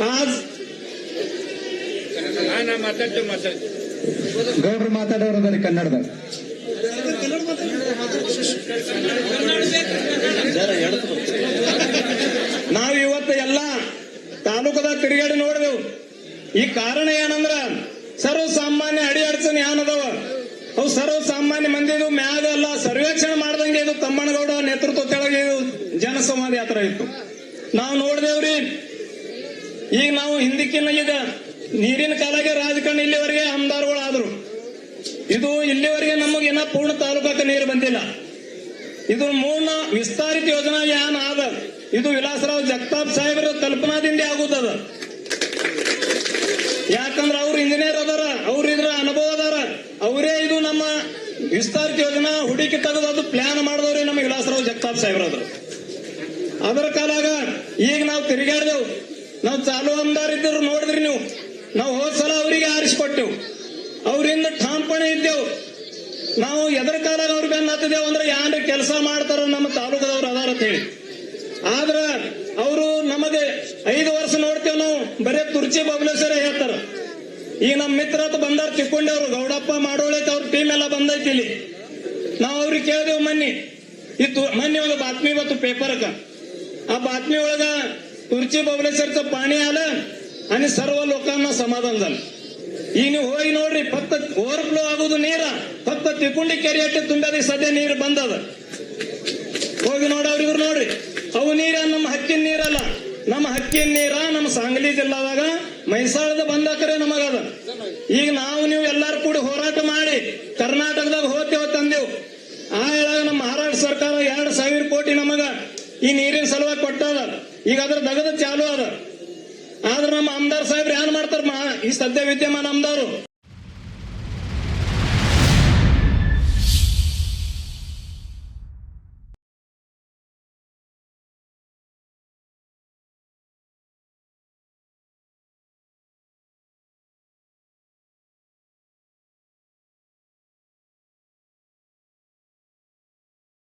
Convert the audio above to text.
ಮಾತಾಡ್ತೇವೆ ಗೌಡ್ರು ಮಾತಾಡೋರದಾರಿ ಕನ್ನಡದಾಗ ನಾವು ಇವತ್ತು ಎಲ್ಲ ತಾಲೂಕದ ತಿರುಗಾಡಿ ನೋಡಿದೆವು. ಈ ಕಾರಣ ಏನಂದ್ರ ಸರ್ವ ಸಾಮಾನ್ಯ ಅಡಿ ಅಡಚಣೆ ಏನದವ ಅವು ಸರ್ವ ಸಾಮಾನ್ಯ ಮಂದಿದು ಮ್ಯಾಗ ಎಲ್ಲ ಸರ್ವೇಕ್ಷಣೆ ಮಾಡ್ದಂಗೆ ಇದು ತಮ್ಮನಗೌಡ ನೇತೃತ್ವ ಕೆಳಗೆ ಇದು ಜನಸಂವಾದ ಯಾತ್ರ ಇತ್ತು. ನಾವು ನೋಡಿದೆವ್ರಿ ಈಗ ನಾವು ಹಿಂದಕ್ಕಿನ್ನ ಈಗ ನೀರಿನ ಕಾಲಾಗೆ ರಾಜಕಾರಣ ಇಲ್ಲಿವರೆಗೆ ಆಮದಾರುಗಳು ಆದ್ರು ಇದು ಇಲ್ಲಿವರೆಗೆ ನಮಗಿನ್ನ ಪೂರ್ಣ ತಾಲೂಕಕ್ಕೆ ನೀರು ಬಂದಿಲ್ಲ. ಇದು ಮೂರ್ಣ ವಿಸ್ತಾರಿತ ಯೋಜನಾ ಯಾನ್ ಆದ. ಇದು ವಿಲಾಸರಾವ್ ಜಗತಾಪ್ ಸಾಹೇಬರ ಕಲ್ಪನಾದಿಂದ ಆಗುತ್ತದ. ಯಾಕಂದ್ರ ಅವ್ರು ಇಂಜಿನಿಯರ್ ಅದಾರ, ಅವ್ರ ಇದ್ರ ಅನುಭವ ಅದಾರ. ಅವರೇ ಇದು ನಮ್ಮ ವಿಸ್ತಾರಿತ ಯೋಜನಾ ಹುಡುಕಿ ತೆಗೆದು ಅದು ಪ್ಲಾನ್ ಮಾಡಿದವ್ರೆ ನಮ್ಮ ವಿಲಾಸರಾವ್ ಜಗತಾಪ್ ಸಾಹೇಬ್ರದ್ರು ಅದರ ಕಾಲಾಗ ಈಗ ನಾವು ತಿರುಗಾಡ್ದೆವು. ನಾವು ಚಾಲು ಅಂದಾರ ಇದ್ದರು ನೋಡಿದ್ರಿ ನೀವು. ನಾವು ಹೋದ್ ಸಲ ಅವರಿಗೆ ಆರಿಸಿಕೊಟ್ಟೆವು ಅವರಿಂದ ಠಾಂಪಣೆ ಇದ್ದೆವು. ನಾವು ಎದರ ಕಾಲಾಗ ಅವ್ರ ಬೆನ್ನ ಹತ್ತಿದೆವು ಅಂದ್ರೆ ಯಾರು ಕೆಲಸ ಮಾಡ್ತಾರ ನಮ್ಮ ತಾಲೂಕದವ್ರು ಅದಾರ ಅಂತ ಹೇಳಿ. ಆದ್ರ ಅವರು ನಮಗೆ ಐದು ವರ್ಷ ನೋಡ್ತೇವೆ ನಾವು, ಬರೇ ತುರ್ಚಿ ಬಬಲೇಶ್ವರ ಹೇಳ್ತಾರ. ಈಗ ನಮ್ಮ ಮಿತ್ರ ಬಂದಾರ ತಿಕ್ಕೊಂಡವ್ರು ಗೌಡಪ್ಪ ಮಾಡೋಳೈತೆ ಅವ್ರ ಟೀಮ್ ಎಲ್ಲ ಬಂದೈತಿ ಇಲ್ಲಿ. ನಾವು ಅವ್ರಿಗೆ ಕೇಳಿದೆವು ಮನ್ನಿ. ಇತ್ತು ಮೊನ್ನೆ ಒಂದು ಬಾತ್ಮಿ ಬಂತು ಪೇಪರ್ಕ ಆ ಬಾತ್ಮಿ ಒಳಗ तुरची बबलेश्वरचं पाणी आलं आणि सर्व लोकांना समाधान झालं ಈಗ ನೀವು ಹೋಗಿ ನೋಡ್ರಿ ಫಕ್ತ ಓವರ್ಫ್ಲೋ ಆಗುದು ನೀರ ಫಕ್ತ ತಿಕ್ಕೊಂಡಿ ಕೆರೆ ಅಟ್ಟೆ ತುಂಬ್ಯಾದ ಸದ್ಯ ನೀರು ಬಂದದ ಹೋಗಿ ನೋಡವ್ರಿ ಇವ್ರು ನೋಡ್ರಿ ಅವು ನೀರ ನಮ್ಮ ಹಕ್ಕಿನ ನೀರಲ್ಲ ನಮ್ಮ ಹಕ್ಕಿನ ನೀರ ನಮ್ಮ ಸಾಂಗ್ಲಿ ಜಿಲ್ಲಾದಾಗ ಮೈಸಾಳದ ಬಂದಾಕರೆ ನಮಗದ ಈಗ ನಾವು ನೀವು ಎಲ್ಲಾರು ಕೂಡಿ ಹೋರಾಟ ಮಾಡಿ ಕರ್ನಾಟಕದಾಗ ಹೋಗ್ತೇವ ತಂದೆವು ಆ ಹೇಳಾಗ ನಮ್ಮ ಮಹಾರಾಷ್ಟ್ರ ಸರ್ಕಾರ ಎರಡು ಸಾವಿರ ಕೋಟಿ ನಮಗ ಈ ನೀರಿನ ಸಲುವಾಗಿ ಕೊಟ್ಟದ ಈಗ ಅದ್ರ ದಗದ ಚಾಲು ಅದ. ಆದ್ರೆ ನಮ್ಮ ಆಮದಾರ್ ಸಾಹೇಬ್ರು ಏನ್ ಮಾಡ್ತಾರಮ್ಮ ಈ ಸದ್ಯ ವಿದ್ಯಮಾನ ಆಮದಾರು